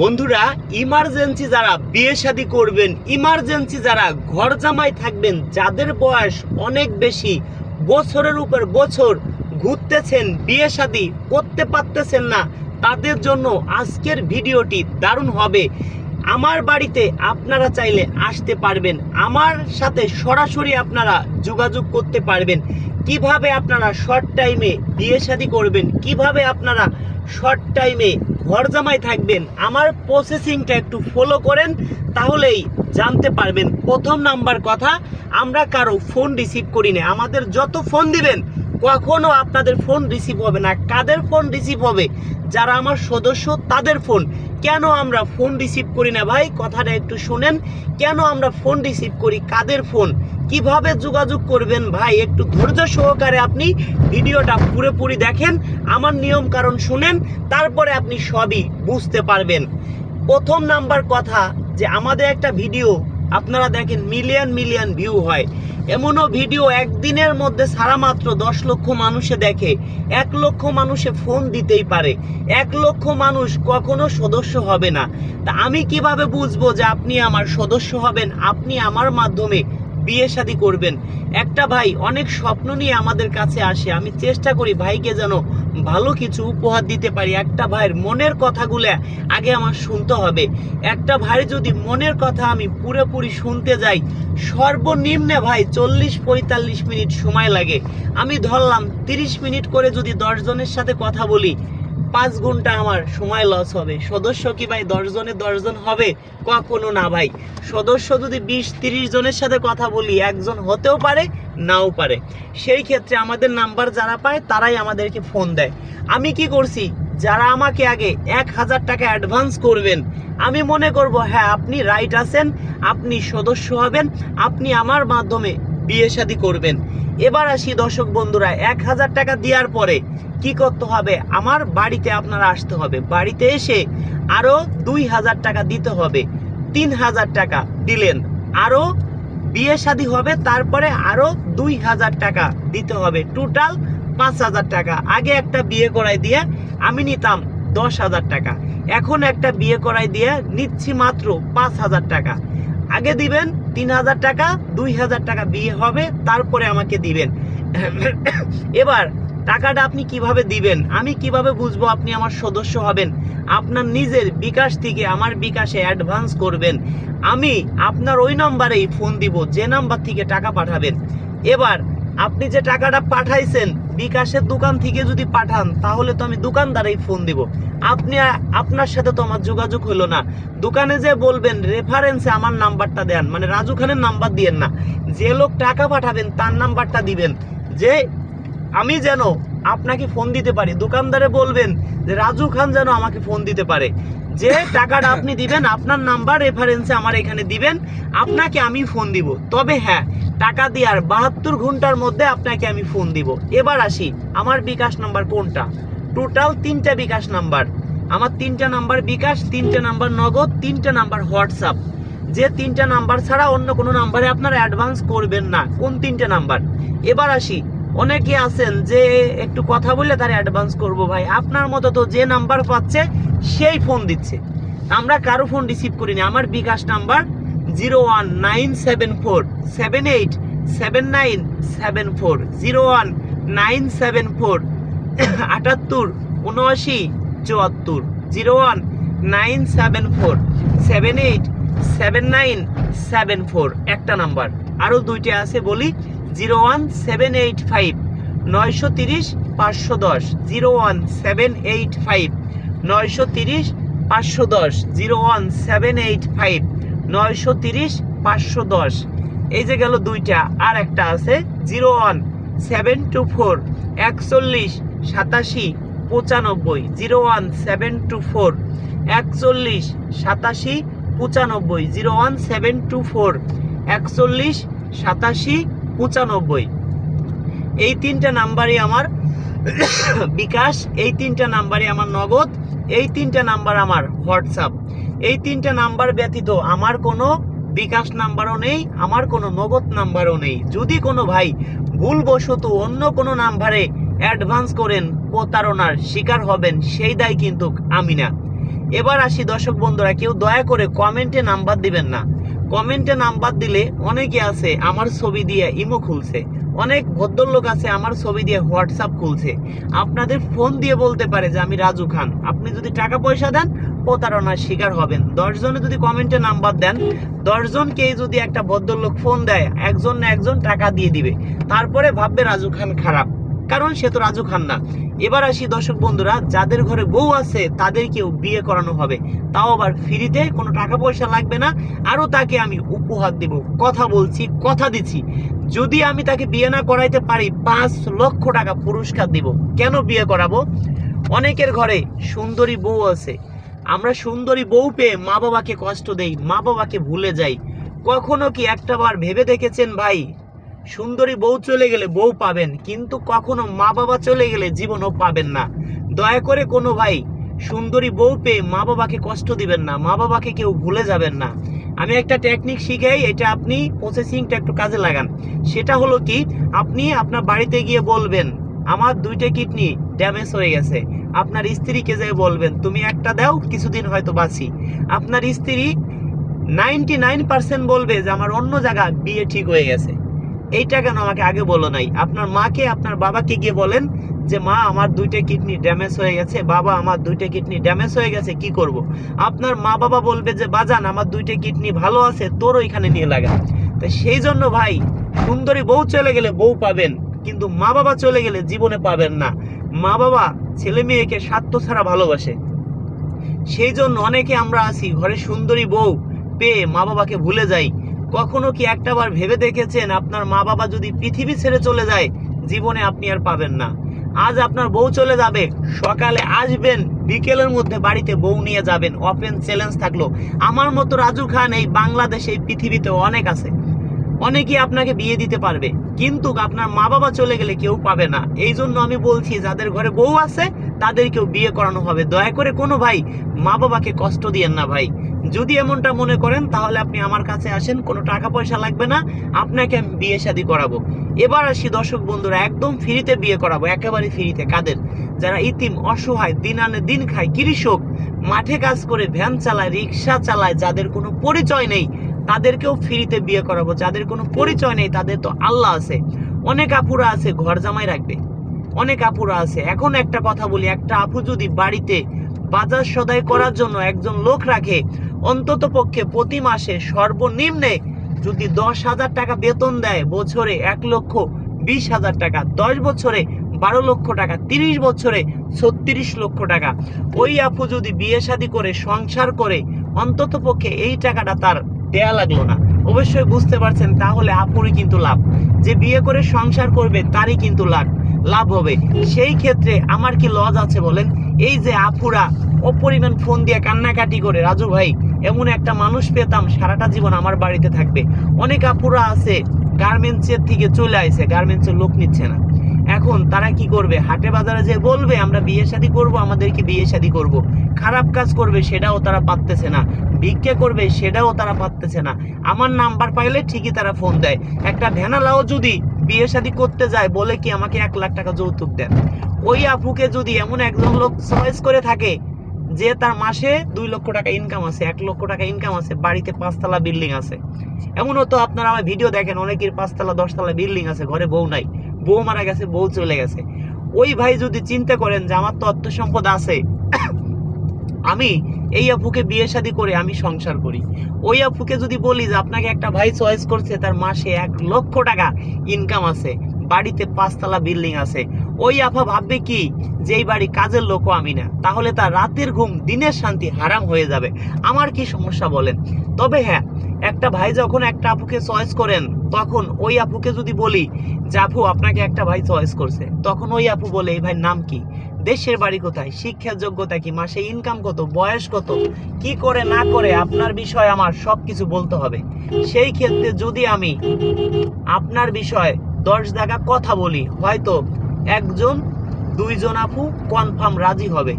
বন্ধুরা ইমার্জেন্সি যারা বিয়ে শাদী করবেন ইমার্জেন্সি যারা ঘর জামাই থাকবেন, যাদের বয়স অনেক বেশি, বছরের উপর বছর ঘুরতেছেন, বিয়ে শাদী করতে পারতেছেন না, তাদের জন্য আজকের ভিডিওটি দারুণ হবে। আমার বাড়িতে আপনারা চাইলে আসতে পারবেন, আমার সাথে সরাসরি আপনারা যোগাযোগ করতে পারবেন। কীভাবে আপনারা শর্ট টাইমে বিয়ে শাদী করবেন, কীভাবে আপনারা শর্ট টাইমে ঘর জামাই থাকবেন, আমার প্রসেসিংটা একটু ফলো করেন, তাহলেই জানতে পারবেন প্রথম নাম্বার কথা, আমরা কারও ফোন রিসিভ করি না। আমাদের যত ফোন দিবেন, কখনো আপনাদের ফোন রিসিভ হবে না। কাদের ফোন রিসিভ হবে? যারা আমার সদস্য, তাদের ফোন কেন আমরা ফোন রিসিভ করি না ভাই? কথাটা একটু শুনেন। কেন আমরা ফোন রিসিভ করি? কাদের ফোন কীভাবে যোগাযোগ করবেন ভাই? একটু ধৈর্য সহকারে আপনি ভিডিওটা পুরোপুরি দেখেন, আমার নিয়ম কারণ শুনেন, তারপরে আপনি সবই বুঝতে পারবেন। প্রথম নাম্বার কথা যে আমাদের একটা ভিডিও, আপনারা দেখেন মিলিয়ন মিলিয়ন ভিউ হয়। এমনও ভিডিও একদিনের মধ্যে সারা মাত্র দশ লক্ষ মানুষে দেখে, এক লক্ষ মানুষে ফোন দিতেই পারে, এক লক্ষ মানুষ কখনো সদস্য হবে না। তা আমি কীভাবে বুঝব যে আপনি আমার সদস্য হবেন? আপনি আমার মাধ্যমে বিয়ে শাদী করবেন। একটা ভাই অনেক স্বপ্ন নিয়ে আমাদের কাছে আসে। আমি চেষ্টা করি ভাইকে যেন ভালো কিছু উপহার দিতে পারি। একটা ভাইয়ের মনের কথাগুলো আগে আমার শুনতে হবে। একটা ভাই যদি মনের কথা আমি পুরোপুরি শুনতে যাই, সর্বনিম্নে ভাই চল্লিশ পঁয়তাল্লিশ মিনিট সময় লাগে। আমি ধরলাম তিরিশ মিনিট করে যদি দশজনের সাথে কথা বলি পাঁচ ঘণ্টা আমার সময় লস হবে। সদস্য কি ভাই দশজনে দশজন হবে? কখনো না ভাই। সদস্য যদি বিশ তিরিশ জনের সাথে কথা বলি, একজন হতেও পারে, নাও পারে। সেই ক্ষেত্রে আমাদের নাম্বার যারা পায়, তারাই আমাদেরকে ফোন দেয়। আমি কি করছি? যারা আমাকে আগে এক হাজার টাকা অ্যাডভান্স করবেন, আমি মনে করব হ্যাঁ আপনি রাইট আছেন, আপনি সদস্য হবেন, আপনি আমার মাধ্যমে বিয়ে শাদী করবেন। এবার আসি দর্শক বন্ধুরা, এক হাজার টাকা দেওয়ার পরে কি করতে হবে? আমার বাড়িতে আপনারা আসতে হবে। বাড়িতে এসে আরও দুই হাজার টাকা দিতে হবে। তিন হাজার টাকা দিলেন। আরও বিয়ে শাদী হবে, তারপরে আরও দুই হাজার টাকা দিতে হবে। টোটাল পাঁচ হাজার টাকা। আগে একটা বিয়ে করাই দিয়ে আমি নিতাম দশ হাজার টাকা। এখন একটা বিয়ে করাই দিয়ে নিচ্ছি মাত্র পাঁচ হাজার টাকা। আগে দিবেন তিন হাজার টাকা, দুই হাজার টাকা বিয়ে হবে, তারপরে আমাকে দিবেন। এবার টাকাটা আপনি কীভাবে দিবেন? আমি কীভাবে বুঝব আপনি আমার সদস্য হবেন? আপনার নিজের বিকাশ থেকে আমার বিকাশে অ্যাডভান্স করবেন। আমি আপনার ওই নম্বরেই ফোন দিব, যে নাম্বার থেকে টাকা পাঠাবেন। এবার আপনি যে টাকাটা পাঠাইছেন, বিকাশের দোকান থেকে যদি পাঠান, তাহলে তো আমি দোকানদারেই ফোন দিব। আপনি আপনার সাথে তো আমার যোগাযোগ হলো না। দোকানে যে বলবেন রেফারেন্সে আমার নাম্বারটা দেন। মানে রাজু খানের নাম্বার দিয়েন না। যে লোক টাকা পাঠাবেন, তার নাম্বারটা দিবেন। যে আমি যেন আপনাকে ফোন দিতে পারি। দোকানদারে বলবেন যে, রাজু খান যেন আমাকে ফোন দিতে পারে। যে টাকাটা আপনি দিবেন, আপনার নাম্বার রেফারেন্সে আমার এখানে দিবেন, আপনাকে আমি ফোন দিব। তবে হ্যাঁ টাকা দেওয়ার বাহাত্তর ঘণ্টার মধ্যে আপনাকে আমি ফোন দিব। এবার আসি, আমার বিকাশ নাম্বার কোনটা? টোটাল তিনটা বিকাশ নাম্বার আমার তিনটা নাম্বার বিকাশ, তিনটা নাম্বার নগদ, তিনটা নাম্বার হোয়াটসঅ্যাপ। যে তিনটা নাম্বার ছাড়া অন্য কোনো নাম্বারে আপনারা অ্যাডভান্স করবেন না, কোন তিনটা নাম্বার এবার আসি অনেকে আছেন যে একটু কথা বললে তার অ্যাডভান্স করব ভাই। আপনার মতো তো যে নাম্বার পাচ্ছে, সেই ফোন দিচ্ছে। আমরা কারও ফোন রিসিভ করিনি। আমার bKash number zero one nine seven four seven eight seven nine seven four zero one nine seven four আটাত্তর, উনআশি, চুয়াত্তর zero one nine seven four seven eight seven nine seven four একটা number আরও দুইটা আছে বলি। Zero one seven eight five, নয়শো তিরিশ পাঁচশো দশ, zero one seven eight five, নয়শো তিরিশ পাঁচশো দশ, zero one seven eight five, নয়শো তিরিশ পাঁচশো দশ। এই যে গেল দুইটা, আর একটা আছে, zero one seven two four, একচল্লিশ সাতাশি পঁচানব্বই, zero one seven two four, একচল্লিশ সাতাশি পঁচানব্বই, zero one seven two four, একচল্লিশ সাতাশি পঁচানব্বই। এই তিনটা নাম্বারই আমার বিকাশ, এই তিনটা নাম্বারই আমার নগদ, এই তিনটা নাম্বার আমার হোয়াটসঅ্যাপ। এই তিনটা নাম্বার ব্যতীত আমার কোনো বিকাশ নাম্বারও নেই, আমার কোনো নগদ নাম্বারও নেই। যদি কোনো ভাই ভুলবশত অন্য কোনো নাম্বারে অ্যাডভান্স করেন, প্রতারণার শিকার হবেন, সেই দায় কিন্তু আমি না। এবার আসি দর্শক বন্ধুরা, কেউ দয়া করে কমেন্টে নাম্বার দিবেন না। কমেন্টে নাম্বার দিলে অনেকে আছে, আমার ছবি দিয়ে ইমো খুলছে। অনেক ভদ্রলোক আছে, আমার ছবি দিয়ে হোয়াটসঅ্যাপ খুলছে। আপনাদের ফোন দিয়ে বলতে পারে যে, আমি রাজু খান। আপনি যদি টাকা পয়সা দেন, প্রতারণার শিকার হবেন। দশজনে যদি কমেন্টে নাম্বার দেন দশজনকেই যদি একটা ভদ্রলোক ফোন দেয়, একজন না একজন টাকা দিয়ে দিবে। তারপরে ভাববে রাজু খান খারাপ। কারণ সে তো রাজু খান না এবার আসি দর্শক বন্ধুরা, যাদের ঘরে বউ আছে, তাদেরকেও বিয়ে করানো হবে। তাও আবার ফ্রিতে কোনো টাকা পয়সা লাগবে না, আরও তাকে আমি উপহার দেব। কথা বলছি, কথা দিচ্ছি। যদি আমি তাকে বিয়ে না করাইতে পারি, পাঁচ লক্ষ টাকা পুরস্কার দিব। কেন বিয়ে করাবো? অনেকের ঘরে সুন্দরী বউ আছে। আমরা সুন্দরী বউ পেয়ে মা বাবাকে কষ্ট দেই মা বাবাকে ভুলে যাই। কখনো কি একটা বার ভেবে দেখেছেন ভাই? সুন্দরী বউ চলে গেলে বউ পাবেন, কিন্তু কখনো মা বাবা চলে গেলে জীবনও পাবেন না। দয়া করে কোনো ভাই, সুন্দরী বউ পেয়ে মা বাবাকে কষ্ট দিবেন না মা বাবাকে কেউ ভুলে যাবেন না। আমি একটা টেকনিক শিখাই, এটা আপনি প্রসেসিংটা একটু কাজে লাগান। সেটা হলো কি, আপনি আপনার বাড়িতে গিয়ে বলবেন, আমার দুইটা কিডনি ড্যামেজ হয়ে গেছে। আপনার স্ত্রীকে যে বলবেন, তুমি একটা দাও, কিছুদিন হয়তো বাঁচি। আপনার স্ত্রী নাইনটি নাইন পার্সেন্ট বলবে যে, আমার অন্য জায়গা বিয়ে ঠিক হয়ে গেছে। এইটা কেন আমাকে আগে বলো নাই? আপনার মাকে, আপনার বাবাকে গিয়ে বলেন যে, মা, আমার দুইটা কিডনি ড্যামেজ হয়ে গেছে। বাবা, আমার দুইটা কিডনি ড্যামেজ হয়ে গেছে, কি করব। আপনার মা বাবা বলবে যে, বাজান, আমার দুইটা কিডনি ভালো আছে তোর ওইখানে নিয়ে লাগা তো সেই জন্য ভাই, সুন্দরী বউ চলে গেলে বউ পাবেন, কিন্তু মা বাবা চলে গেলে জীবনে পাবেন না। মা বাবা ছেলে মেয়েকে স্বার্থ ছাড়া ভালোবাসে। সেই জন্য অনেকে আমরা আছি, ঘরে সুন্দরী বউ পেয়ে মা বাবাকে ভুলে যাই। কখনো কি একটাবার ভেবে দেখেছেন আপনার মা বাবা যদি পৃথিবী ছেড়ে চলে যায়, জীবনে আপনি আর পাবেন না। আজ আপনার বউ চলে যাবে, সকালে আসবেন, বিকেলের মধ্যে বাড়িতে বউ নিয়ে যাবেন। অফেন চ্যালেঞ্জ থাকল। আমার মতো রাজু খান এই বাংলাদেশে, এই পৃথিবীতে অনেক আছে। অনেকেই আপনাকে বিয়ে দিতে পারবে, কিন্তু আপনার মা বাবা চলে গেলে কেউ পাবে না। এই জন্য আমি বলছি, যাদের ঘরে বউ আছে, তাদেরকেও বিয়ে করানো হবে। দয়া করে কোনো ভাই মা বাবাকে কষ্ট দিয়েন না ভাই। যদি এমনটা মনে করেন, তাহলে আপনি আমার কাছে আসেন, কোনো টাকা পয়সা লাগবে না, আপনাকে আমি বিয়ে শাদি করাবো। এবার আসি দর্শক বন্ধুরা, একদম ফ্রিতে বিয়ে করাবো, একেবারে ফ্রিতে। কাদের? যারা ইতিম, অসহায় দিন আনে দিন খায়, কৃষক, মাঠে কাজ করে, ভ্যান চালায়, রিক্সা চালায়, যাদের কোনো পরিচয় নেই তাদেরকেও ফ্রিতে বিয়ে করাবো। যাদের কোনো পরিচয় নেই, তাদের তো আল্লাহ আছে। অনেক আপুরা আছে, ঘর জামাই রাখবে। অনেক আপুরা আছে। এখন একটা কথা বলি, একটা আপু যদি বাড়িতে বাজার সদাই করার জন্য একজন লোক রাখে, অন্তত পক্ষে প্রতি মাসে সর্বনিম্নে যদি দশ হাজার টাকা বেতন দেয়, বছরে এক লক্ষ বিশ হাজার টাকা, দশ বছরে বারো লক্ষ টাকা, তিরিশ বছরে ছত্রিশ লক্ষ টাকা। ওই আপু যদি বিয়ে শাদী করে, সংসার করে, অন্তত পক্ষে এই টাকাটা তার দেয়া লাগল না। অবশ্যই বুঝতে পারছেন, তাহলে আপুরই কিন্তু লাভ। যে বিয়ে করে সংসার করবে, তারই কিন্তু লাভ। লাভ হবে। সেই ক্ষেত্রে আমার কি লজ আছে বলেন? এই যে আপুরা অপরিমাণ ফোন দিয়ে কান্নাকাটি করে, রাজু ভাই, এমন একটা মানুষ পেতাম, সারাটা জীবন আমার বাড়িতে থাকবে। অনেক আপুরা আছে গার্মেন্টসের থেকে চলে আসে গার্মেন্টসের লোক নিচ্ছে না। এখন তারা কি করবে? হাটে বাজারে যে বলবে, আমরা বিয়ে শাদী করব, আমাদেরকে বিয়ে শাদী করব। খারাপ কাজ করবে, সেটাও তারা পারতেছে না। ভিক্ষে করবে, সেটাও তারা পারতেছে না। আমার নাম্বার পাইলে ঠিকই তারা ফোন দেয়। একটা ভ্যানালাও যদি বিয়ে শাদী করতে যায়, বলে কি আমাকে এক লাখ টাকা যৌতুক দেন? ওই আপুকে যদি এমন একজন লোক চয়েস করে থাকে, যে তার মাসে দুই লক্ষ টাকা ইনকাম আছে, এক লক্ষ টাকা ইনকাম আছে, বাড়িতে পাঁচতলা বিল্ডিং আছে। এমনও তো আপনারা আমার ভিডিও দেখেন, অনেকের পাঁচতলা, দশতলা বিল্ডিং আছে, ঘরে বউ নাই। বউ মারা গেছে, বউ চলে গেছে। ওই ভাই যদি চিন্তা করেন যে আমার তো অর্থ সম্পদ আছে, আমি এই আপুকে বিয়ে শাদী করে আমি সংসার করি। ওই আপুকে যদি বলি যে আপনাকে একটা ভাই চয়েস করছে, তার মাসে এক লক্ষ টাকা ইনকাম আছে বাড়িতে পাঁচতলা বিল্ডিং আছে। ওই আপা ভাববে কি যে এই বাড়ি কাজের লোকও আমি না, তাহলে তার রাতের ঘুম, দিনের শান্তি হারাম হয়ে যাবে। আমার কি সমস্যা বলেন? তবে হ্যাঁ একটা ভাই যখন একটা আপুকে চয়েস করেন, তখন ওই আপুকে যদি বলি, যে আপু, আপনাকে একটা ভাই চয়েস করছে, তখন ওই আপু বলে, এই ভাইয়ের নাম কি? দেশের বাড়ি কোথায়? শিক্ষার যোগ্যতা কি? মাসে ইনকাম কত? বয়স কত? কি করে না করে? আপনার বিষয় আমার সব কিছু বলতে হবে। সেই ক্ষেত্রে যদি আমি আপনার বিষয়ে দশ জায়গা কথা বলি, হয়তো একজন, দুইজন আপু কনফার্ম রাজি হবে।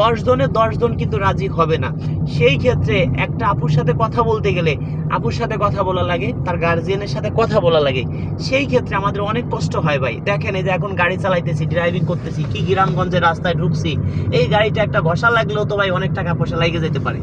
দশ জনে দশ জন কিন্তু রাজি হবে না। সেই ক্ষেত্রে একটা আপুর সাথে কথা বলতে গেলে, আপুর সাথে কথা বলা লাগে, তার গার্জিয়ানের সাথে কথা বলা লাগে। সেই ক্ষেত্রে আমাদের অনেক কষ্ট হয় ভাই। দেখেন এই যে এখন গাড়ি চালাইতেছি ড্রাইভিং করতেছি, কি গ্রামগঞ্জের রাস্তায় ঢুকছি। এই গাড়িটা একটা ঘষা লাগলেও তো ভাই অনেক টাকা পয়সা লাগে যেতে পারে।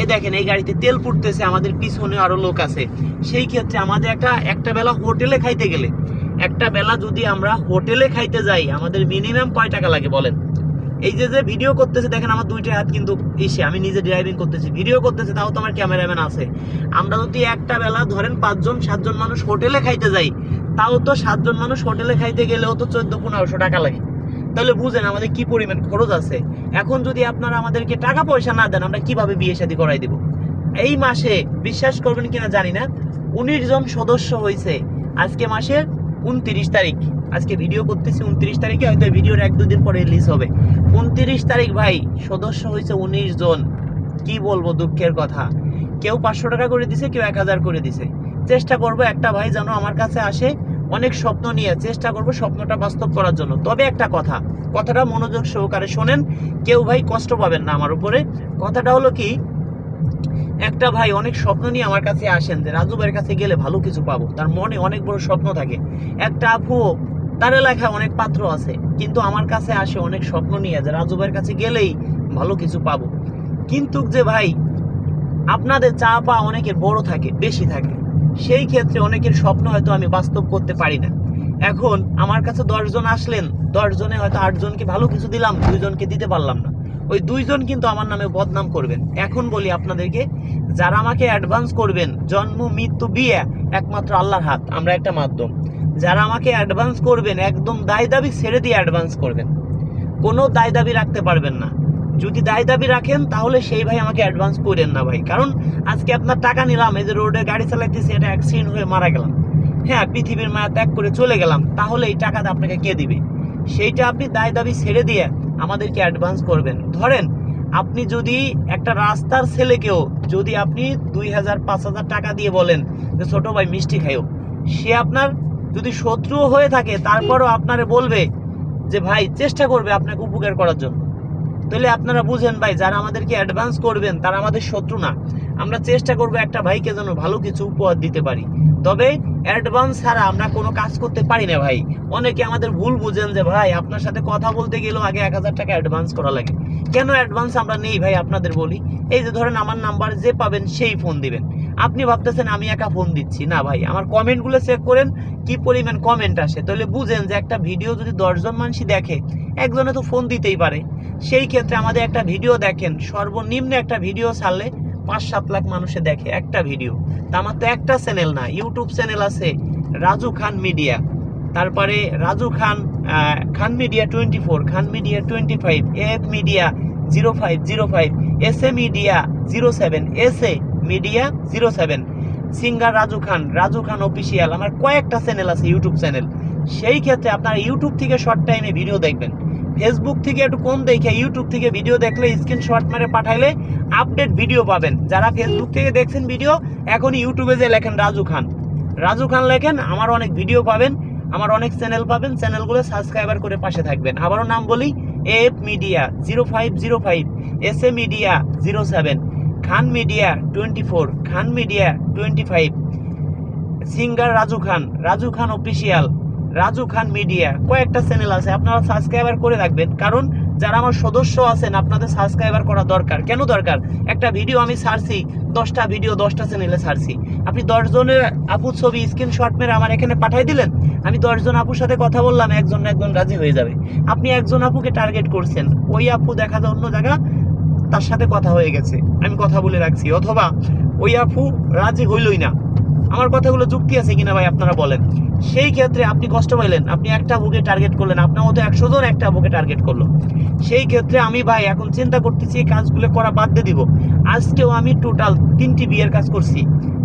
এই দেখেন, এই গাড়িতে তেল পুড়তেছে, আমাদের পিছনে আরও লোক আছে। সেই ক্ষেত্রে আমাদের একটা একটা বেলা হোটেলে খাইতে গেলে একটা বেলা যদি আমরা হোটেলে খাইতে যাই, আমাদের মিনিমাম কয় টাকা লাগে বলেন? এই যে যে ভিডিও করতেছে, দেখেন আমার দুইটা হাত কিন্তু এসে, আমি নিজে ড্রাইভিং করতেছি ভিডিও করতেছে, তাও তো আমার ক্যামেরাম্যান আছে। আমরা যদি একটা বেলা ধরেন পাঁচজন, সাতজন মানুষ হোটেলে খাইতে যাই, তাও তো সাতজন মানুষ হোটেলে খাইতে গেলেও তো চোদ্দ, পনেরোশো টাকা লাগে। তাহলে বুঝেন আমাদের কি পরিমাণ খরচ আছে। এখন যদি আপনারা আমাদেরকে টাকা পয়সা না দেন, আমরা কীভাবে বিয়ে শাদী করাই দেব? এই মাসে, বিশ্বাস করবেন কিনা জানি না, উনিশ জন সদস্য হয়েছে আজকে মাসের উনত্রিশ তারিখ। আজকে ভিডিও করতেছি উনত্রিশ তারিখে, হয়তো ভিডিওর এক দুদিন পরে রিলিজ হবে। উনত্রিশ তারিখ ভাই, সদস্য হয়েছে উনিশ জন। কি বলব দুঃখের কথা। কেউ পাঁচশো টাকা করে দিছে, কেউ এক হাজার করে দিছে। চেষ্টা করব একটা ভাই যেন আমার কাছে আসে, অনেক স্বপ্ন নিয়ে চেষ্টা করব স্বপ্নটা বাস্তব করার জন্য। তবে একটা কথা, কথাটা মনোযোগ সহকারে শোনেন। কেউ ভাই কষ্ট পাবেন না আমার উপরে। কথাটা হলো কি একটা ভাই অনেক স্বপ্ন নিয়ে আমার কাছে আসেন যে, রাজু ভাইয়ের কাছে গেলে ভালো কিছু পাবো। তার মনে অনেক বড় স্বপ্ন থাকে। একটা আপু, তার এলাকায় অনেক পাত্র আছে, কিন্তু আমার কাছে আসে অনেক স্বপ্ন নিয়ে যে, রাজু ভাইয়ের কাছে গেলেই ভালো কিছু পাবো। কিন্তু যে ভাই, আপনাদের চা পা অনেকের বড় থাকে, বেশি থাকে। সেই ক্ষেত্রে অনেকের স্বপ্ন হয়তো আমি বাস্তব করতে পারি না। এখন আমার কাছে দশজন আসলেন দশজনে হয়তো আটজনকে ভালো কিছু দিলাম, দুইজনকে দিতে পারলাম না। ওই দুইজন কিন্তু আমার নামে বদনাম করবেন। এখন বলি আপনাদেরকে, যারা আমাকে অ্যাডভান্স করবেন, জন্ম, মৃত্যু, বিয়ে, একমাত্র আল্লাহর হাত, আমরা একটা মাধ্যম। যারা আমাকে অ্যাডভান্স করবেন, একদম দায় দাবি ছেড়ে দিয়ে অ্যাডভান্স করবেন। কোনো দায় দাবি রাখতে পারবেন না। যদি দায় দাবি রাখেন, তাহলে সেই ভাই আমাকে অ্যাডভান্স করেন না ভাই। কারণ আজকে আপনার টাকা নিলাম, এই যে রোডে গাড়ি চালাইতেছি, এটা অ্যাক্সিডেন্ট হয়ে মারা গেলাম। হ্যাঁ পৃথিবীর মায়া ত্যাগ করে চলে গেলাম, তাহলে এই টাকাটা আপনাকে কে দিবে? সেইটা আপনি দায় দাবি ছেড়ে দিয়ে আমাদেরকে অ্যাডভান্স করবেন। ধরেন, আপনি যদি একটা রাস্তার ছেলেকেও যদি আপনি দুই হাজার, পাঁচ হাজার টাকা দিয়ে বলেন যে, ছোটো ভাই, মিষ্টি খাইও। সে আপনার যদি শত্রু হয়ে থাকে, তারপরও আপনারে বলবে যে, ভাই, চেষ্টা করবে আপনাকে উপকার করার জন্য। তাহলে আপনারা বুঝেন, ভাই, যারা আমাদেরকে অ্যাডভান্স করবেন, তারা আমাদের শত্রু না। আমরা চেষ্টা করব একটা ভাইকে যেন ভালো কিছু উপহার দিতে পারি। তবে অ্যাডভান্স ছাড়া আমরা কোনো কাজ করতে পারি না ভাই। অনেকে আমাদের ভুল বুঝেন যে, ভাই, আপনার সাথে কথা বলতে গেলেও আগে এক হাজার টাকা অ্যাডভান্স করা লাগে। কেন অ্যাডভান্স আমরা নেই ভাই আপনাদের বলি? এই যে ধরেন আমার নাম্বার যে পাবেন সেই ফোন দিবেন। আপনি ভাবতেছেন আমি একা ফোন দিচ্ছি। না ভাই, আমার কমেন্টগুলো চেক করেন, কি পরিমাণ কমেন্ট আসে। তাহলে বুঝেন যে একটা ভিডিও যদি দশজন মানুষই দেখে, একজনে তো ফোন দিতেই পারে। সেই ক্ষেত্রে আমাদের একটা ভিডিও দেখেন। সর্বনিম্ন একটা ভিডিও ছাড়লে পাঁচ সাত লাখ মানুষে দেখে একটা ভিডিও। তা আমার তো একটা চ্যানেল না ইউটিউব চ্যানেল আছে, রাজু খান মিডিয়া তারপরে Raju Khan Khan media twenty four Khan media twenty five F media zero five zero five S A media zero seven S A media zero seven singer Raju Khan Raju Khan official আমার কয়েকটা channel আছে YouTube channel সেই ক্ষেত্রে আপনারা YouTube থেকে short টাইমে video দেখবেন। Facebook থেকে একটু কম দেখে ইউটিউব থেকে ভিডিও দেখলে স্ক্রিনশট মেরে পাঠাইলে আপডেট ভিডিও পাবেন। যারা ফেসবুক থেকে দেখছেন ভিডিও এখন ইউটিউবে যে লেখেন রাজু খান। রাজু খান লেখেন, আমার অনেক ভিডিও পাবেন, আমার অনেক চ্যানেল পাবেন চ্যানেলগুলো সাবস্ক্রাইবার করে পাশে থাকবেন। আবারও নাম বলি F media zero five zero five S A media zero seven Khan media twenty four Khan media twenty five singer Raju Khan Raju Khan official Raju Khan media. কয়েকটা চ্যানেল আছে, আপনারা সাবস্ক্রাইবার করে রাখবেন। কারণ যারা আমার সদস্য আছেন, আপনাদের সাবস্ক্রাইবার করা দরকার। কেন দরকার? একটা ভিডিও আমি ছাড়ছি, দশটা ভিডিও দশটা চ্যানেলে ছাড়ছি। আপনি দশজনের আপুর ছবি স্ক্রিনশট মেরে আমার এখানে পাঠাই দিলেন? আমি দশজন আপুর সাথে কথা বললাম, একজন না একজন রাজি হয়ে যাবে। আপনি একজন আপুকে টার্গেট করছেন। ওই আপু দেখা যায় অন্য জায়গা তার সাথে কথা হয়ে গেছে। আমি কথা বলে রাখছি। অথবা ওই আপু রাজি হইলই না। আমার কথাগুলো যুক্তি আছে কিনা ভাই আপনারা বলেন। সেই ক্ষেত্রে আপনি কষ্ট পাইলেন, আপনি একটা বুকে টার্গেট করলেন, আপনার মতো একশো জন একটা বুকে টার্গেট করল। সেই ক্ষেত্রে আমি ভাই এখন চিন্তা করতেছি, এই কাজগুলো করা বাদ দিয়ে দিব। আজকেও আমি টোটাল তিনটি বিয়ের কাজ করছি।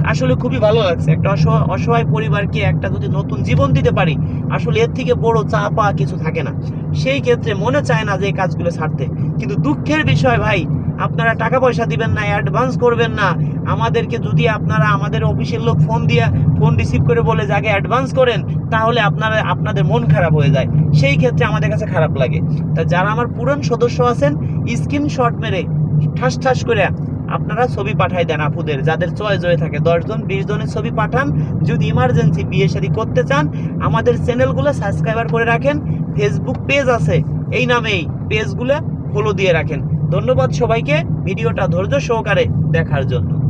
আসলে খুবই ভালো লাগছে, একটা অসহায় পরিবারকে একটা যদি নতুন জীবন দিতে পারি, আসলে এর থেকে বড় চা পাওয়া কিছু থাকে না। সেই ক্ষেত্রে মনে চায় না যে এই কাজগুলো ছাড়তে। কিন্তু দুঃখের বিষয় ভাই আপনারা টাকা পয়সা দিবেন না অ্যাডভান্স করবেন না। আমাদেরকে যদি আপনারা, আমাদের অফিসের লোক ফোন দিয়ে ফোন রিসিভ করে বলে যে, আগে অ্যাডভান্স করেন, তাহলে আপনারা, আপনাদের মন খারাপ হয়ে যায়। সেই ক্ষেত্রে আমাদের কাছে খারাপ লাগে। তা যারা আমার পুরান সদস্য আছেন স্ক্রিনশট মেরে ঠাস ঠাস করে আপনারা ছবি পাঠাই দেন আপুদের, যাদের চয়েস হয়ে থাকে। দশজন বিশ জনের ছবি পাঠান। যদি ইমার্জেন্সি বিয়ে শাদী করতে চান, আমাদের চ্যানেলগুলো সাবস্ক্রাইবার করে রাখেন। ফেসবুক পেজ আছে, এই নামেই পেজগুলো ফলো দিয়ে রাখেন। ধন্যবাদ সবাইকে। ভিডিওটা ধৈর্য সহকারে দেখার জন্য।